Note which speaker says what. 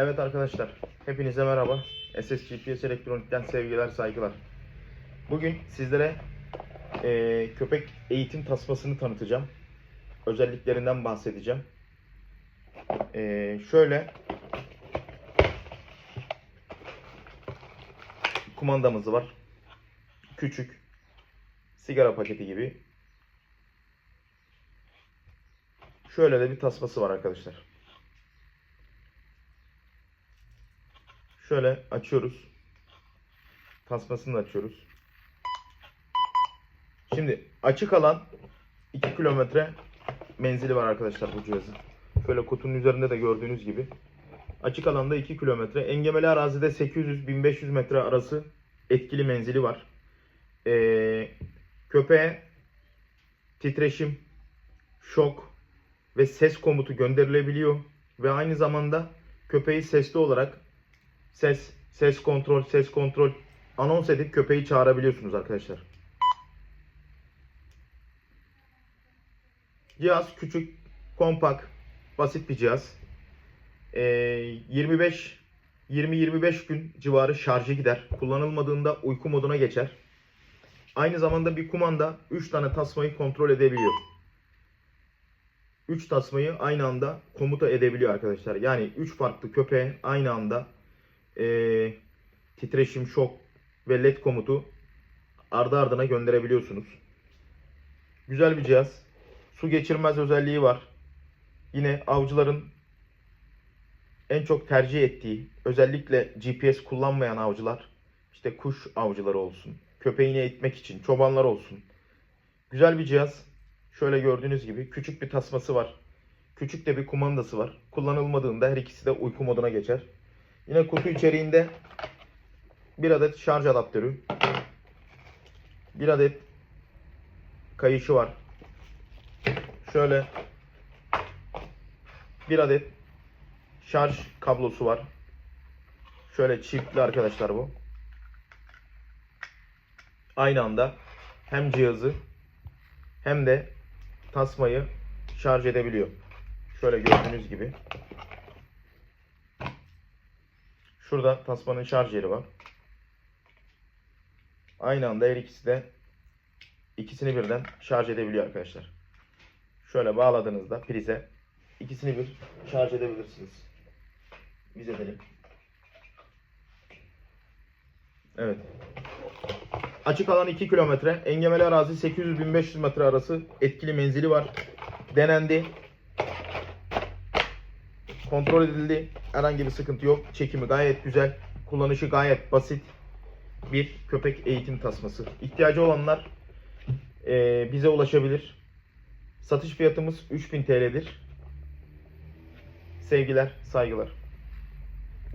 Speaker 1: Evet arkadaşlar, hepinize merhaba. SS GPS Elektronik'ten sevgiler, saygılar. Bugün sizlere eee, köpek eğitim tasmasını tanıtacağım. Özelliklerinden bahsedeceğim. Eee, şöyle kumandamız var. Küçük sigara paketi gibi. Şöyle de bir tasması var arkadaşlar. Şöyle açıyoruz. Tasmasını da açıyoruz. Şimdi açık alan 2 kilometre menzili var arkadaşlar bu cihazın. Şöyle kutunun üzerinde de gördüğünüz gibi. Açık alanda 2 kilometre. Engebeli arazide 800-1500 metre arası etkili menzili var. Ee, köpeğe titreşim, şok ve ses komutu gönderilebiliyor. Ve aynı zamanda köpeği sesli olarak ses, ses kontrol, ses kontrol anons edip köpeği çağırabiliyorsunuz arkadaşlar. Cihaz küçük, kompakt, basit bir cihaz. Ee, 25 20-25 gün civarı şarjı gider. Kullanılmadığında uyku moduna geçer. Aynı zamanda bir kumanda 3 tane tasmayı kontrol edebiliyor. 3 tasmayı aynı anda komuta edebiliyor arkadaşlar. Yani 3 farklı köpeğe aynı anda eee, titreşim, şok ve led komutu ardı ardına gönderebiliyorsunuz. Güzel bir cihaz. Su geçirmez özelliği var. Yine avcıların en çok tercih ettiği, özellikle GPS kullanmayan avcılar, işte kuş avcıları olsun, köpeğini eğitmek için, çobanlar olsun. Güzel bir cihaz. Şöyle gördüğünüz gibi küçük bir tasması var. Küçük de bir kumandası var. Kullanılmadığında her ikisi de uyku moduna geçer. Yine kutu içeriğinde bir adet şarj adaptörü, bir adet kayışı var. Şöyle bir adet şarj kablosu var. Şöyle çiftli arkadaşlar bu. Aynı anda hem cihazı hem de tasmayı şarj edebiliyor. Şöyle gördüğünüz gibi. Şurada tasmanın şarj yeri var. Aynı anda her ikisi de ikisini birden şarj edebiliyor arkadaşlar. Şöyle bağladığınızda prize ikisini bir şarj edebilirsiniz. Biz edelim. Evet. Açık alan 2 kilometre. Engemeli arazi 800-1500 metre arası etkili menzili var. Denendi. Kontrol edildi. Herhangi bir sıkıntı yok. Çekimi gayet güzel. Kullanışı gayet basit. Bir köpek eğitim tasması. İhtiyacı olanlar eee, bize ulaşabilir. Satış fiyatımız 3000 TL'dir. Sevgiler, saygılar.